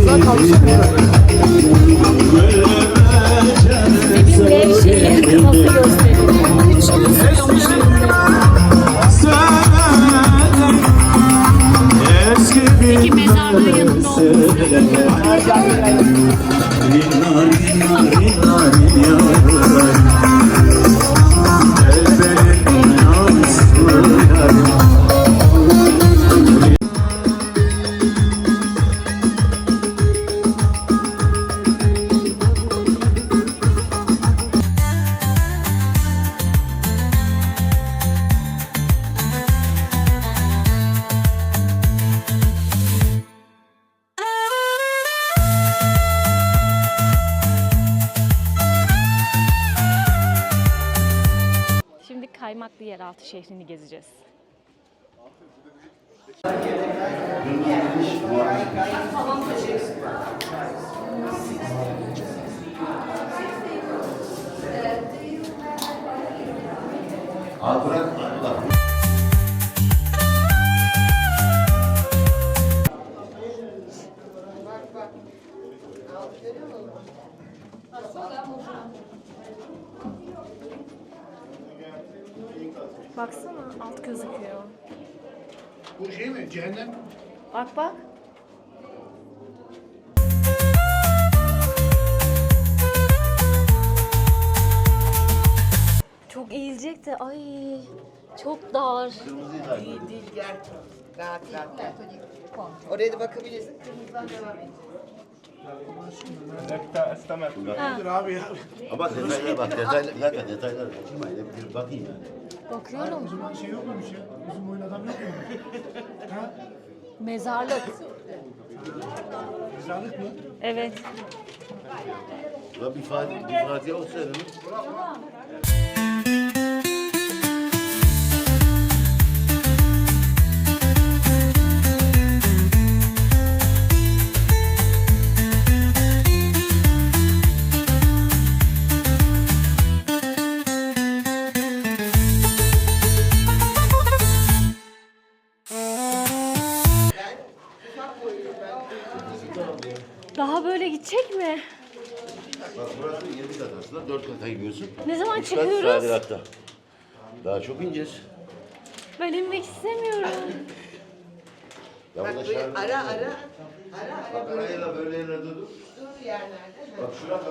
Biraz daha kalsın? Dibinde bir şeyi nasıl gösteriyor? Peki mezarlığı yanında olması Yeraltı şehrini gezeceğiz. Baksana alt gözüküyor. Bu şey mi? Cehennem. Bak bak. Çok eğilecek de ay çok dar. Değil değil gel. Rahat rahat gel. Oraya da bakabilirsin. Kırmızıdan devam et. Dur abi ya. Ama detaylara bak, detaylar, bir dakika. Hep bir bakayım yani. Bakıyorum. Bizim şey yok muymuş ya? Bizim boylu adam yok muymuş? Ha? Mezarlık. Güzellik mi? Evet. Ya bir Fatih, bir Fatih olsa Daha böyle gidecek mi? Bak burası 7 kat aslında, 4 kata gidiyorsun. Ne zaman Üç kat çıkıyoruz? tadilatta. Daha çok ineceğiz. Ben inmek istemiyorum. Ya Bak burada böyle şarkı- ara ara. Ara ara Bak arayla böyle yerlerde dur. dur yerlerde. Bak şuna bak.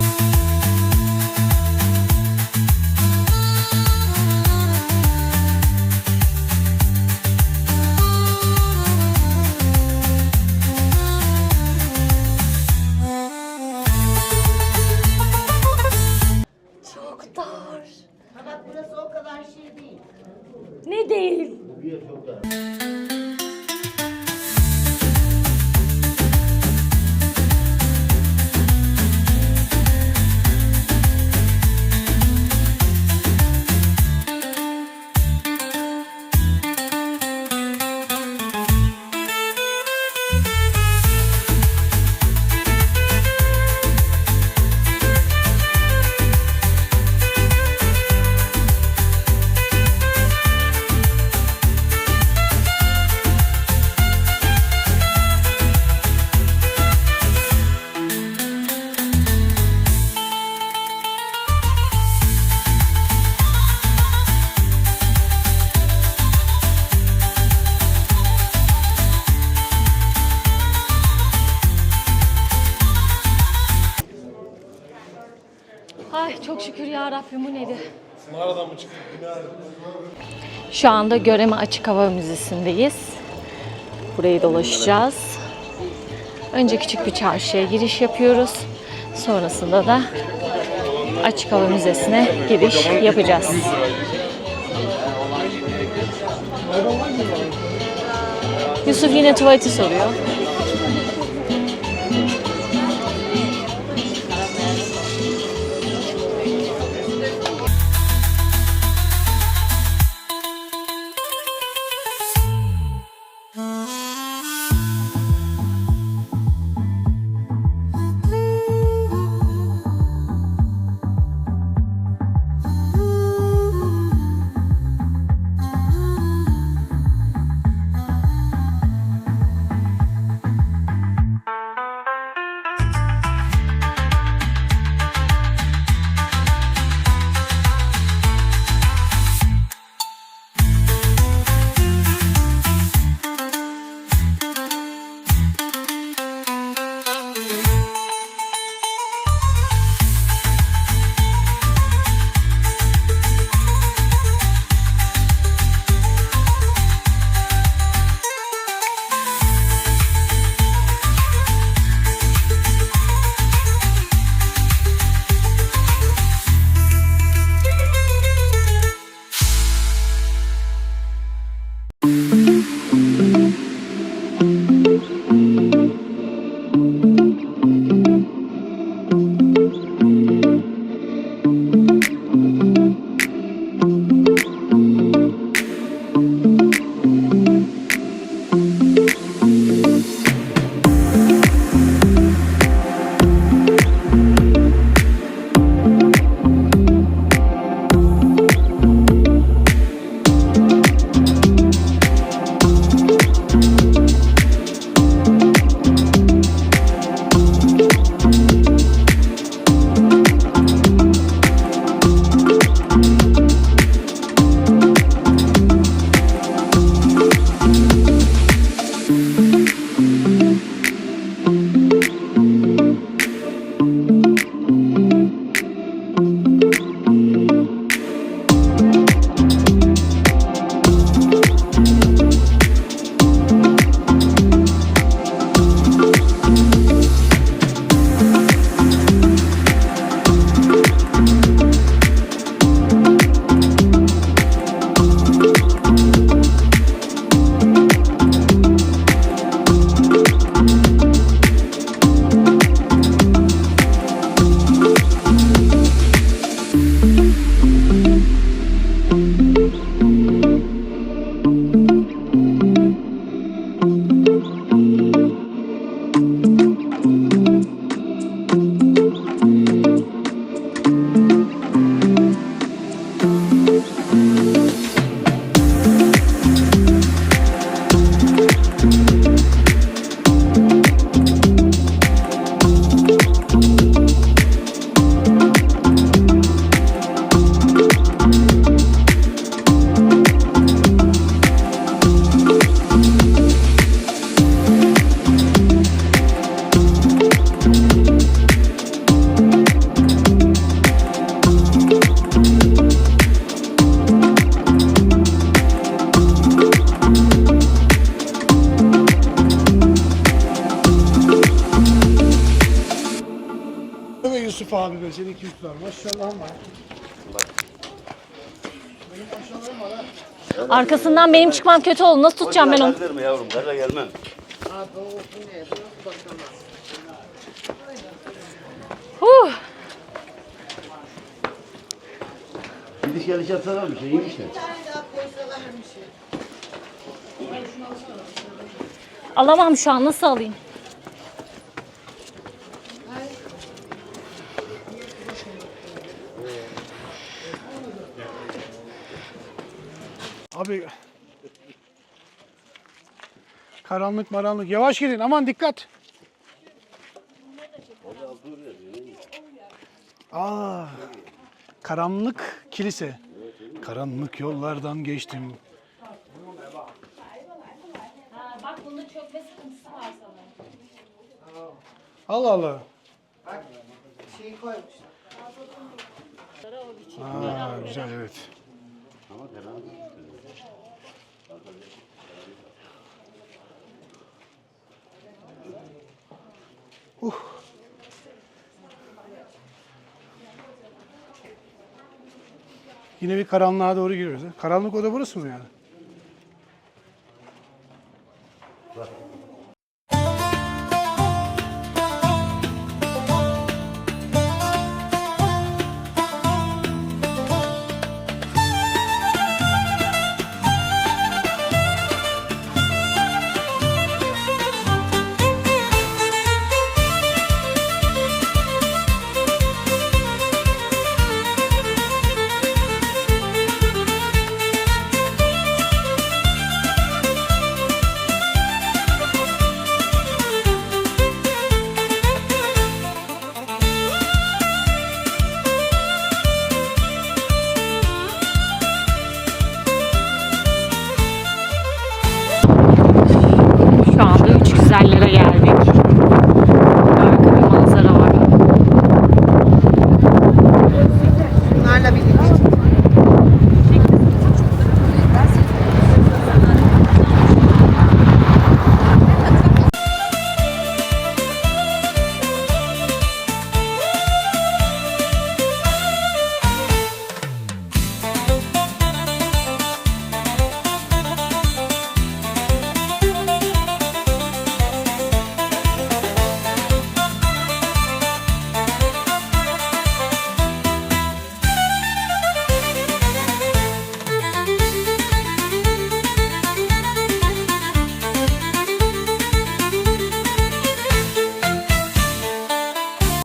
Ay çok şükür ya Rabbim bu nedir? Mağaradan mı çıktık? Şu anda Göreme Açık Hava Müzesi'ndeyiz. Burayı dolaşacağız. Önce küçük bir çarşıya giriş yapıyoruz. Sonrasında da Açık Hava Müzesi'ne giriş yapacağız. Yusuf yine tuvaleti soruyor. Arkasından benim çıkmam kötü oldu. Nasıl tutacağım ben onu? Gelme yavrum, gaza gelmem. Huh. Gidiş geliş yapsalar bir şey, iyi işte. Bir tane daha koysalar bir şey. Alamam şu an. Nasıl alayım? Abi. Karanlık maranlık. Yavaş gidin aman dikkat. Aa, karanlık kilise. Karanlık yollardan geçtim. Allah Allah. Bak. Aa, güzel evet. Uh. Yine bir karanlığa doğru giriyoruz. ha. Karanlık oda burası mı yani?